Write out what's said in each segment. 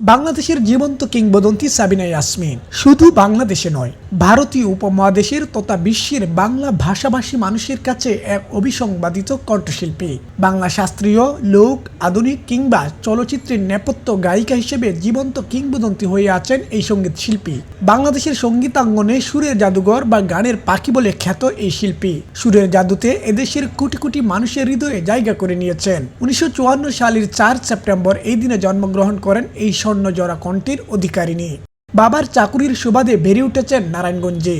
বাংলাদেশের জীবন্ত কিংবদন্তি সাবিনা ইয়াসমিন। শুধু বাংলাদেশে নয়, ভারতীয় উপমহাদেশের তথা বিশ্বের বাংলা ভাষাভাষী মানুষের কাছে এক অবিসংবাদিত কণ্ঠশিল্পী। বাংলা শাস্ত্রীয়, লোক, আধুনিক কিংবা চলচ্চিত্রের নেপথ্য গায়িকা হিসেবে জীবন্ত কিংবদন্তি হয়ে আছেন এই সংগীত শিল্পী। বাংলাদেশের সঙ্গীতাঙ্গনে সুরের জাদুঘর বা গানের পাখি বলে খ্যাত এই শিল্পী। সুরের জাদুতে এদেশের কোটি কোটি মানুষের হৃদয়ে জায়গা করে নিয়েছেন। উনিশশো চুয়ান্ন সালের চার সেপ্টেম্বর এই দিনে জন্মগ্রহণ করেন এই স্বর্ণজরা কণ্ঠের অধিকারিণী। বাবার চাকুরির সুবাদে বেড়ে উঠেছেন নারায়ণগঞ্জে।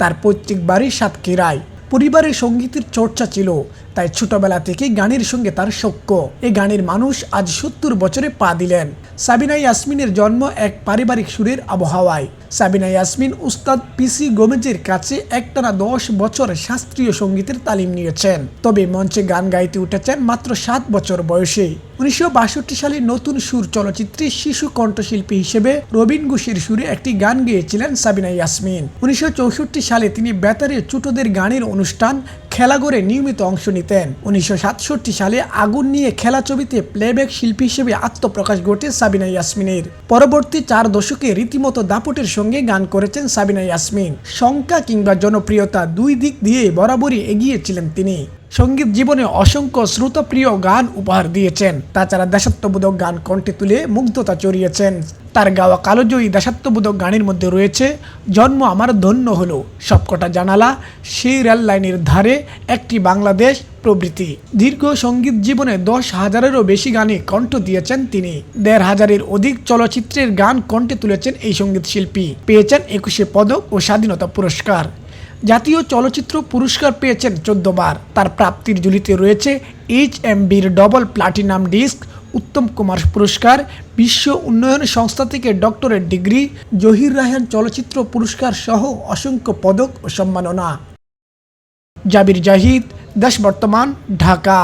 তার পৈতৃক বাড়ি সাতক্ষীরায়। পরিবারের সঙ্গীতের চর্চা ছিল, তাই ছোটবেলা থেকে গানের সঙ্গে তার সখ্য এই গানের মানুষ আজ সত্তর বছরে পা দিলেন। সাবিনা ইয়াসমিনের জন্ম এক পারিবারিক সুরের আবহাওয়ায়। সাবিনা ইয়াসমিন উস্তাদ পিসি গোমেজের কাছে একটানা দশ বছর শাস্ত্রীয় সঙ্গীতের তালিম নিয়েছেন। তবে মঞ্চে গান গাইতে উঠেছেন মাত্র সাত বছর বয়সে। উনিশশো বাষট্টি সালে নতুন সুর চলচ্চিত্রে শিশু কণ্ঠশিল্পী হিসেবে রবীন ঘোষের সুরে একটি গান গেয়েছিলেন সাবিনা ইয়াসমিন। উনিশশো চৌষট্টি সালে তিনি বেতারে ছোটদের গানের অনুষ্ঠান খেলাঘরে নিয়মিত অংশ নিতেন। উনিশশো সাতষট্টি সালে আগুন নিয়ে খেলা ছবিতে প্লেব্যাক শিল্পী হিসেবে আত্মপ্রকাশ ঘটে সাবিনা ইয়াসমিনের। পরবর্তী চার দশকে রীতিমতো দাপটের সঙ্গে গান করেছেন সাবিনা ইয়াসমিন। সংখ্যা কিংবা জনপ্রিয়তা দুই দিক দিয়ে বরাবরই এগিয়েছিলেন তিনি। সংগীত জীবনে অসংখ্য শ্রুতপ্রিয় গান উপহার দিয়েছেন। তাছাড়া দেশাত্মবোধক গান কণ্ঠে তুলে মুগ্ধতা চড়িয়েছেন। তার গাওয়া কালোজয়ী দেশাত্মবোধক গানের মধ্যে রয়েছে, জন্ম আমার ধন্য হলো সবকটা জানালা সেই রেল লাইনের ধারে একটি বাংলাদেশ প্রভৃতি। দীর্ঘ সংগীত জীবনে দশ হাজারেরও বেশি গানে কণ্ঠ দিয়েছেন তিনি। দেড় হাজারের অধিক চলচ্চিত্রের গান কণ্ঠে তুলেছেন এই সংগীত শিল্পী। পেয়েছেন একুশে পদক ও স্বাধীনতা পুরস্কার। জাতীয় চলচ্চিত্র পুরস্কার পেয়েছেন চোদ্দবার। তার প্রাপ্তির ঝুলিতে রয়েছে এইচ এম বির double platinum disc, Uttam Kumar পুরস্কার, বিশ্ব উন্নয়ন সংস্থা থেকে ডক্টরেট ডিগ্রি, জহির রায়হান চলচ্চিত্র পুরস্কার সহ অসংখ্য পদক ও সম্মাননা। জাবির জাহিদ, দেশ বর্তমান, ঢাকা।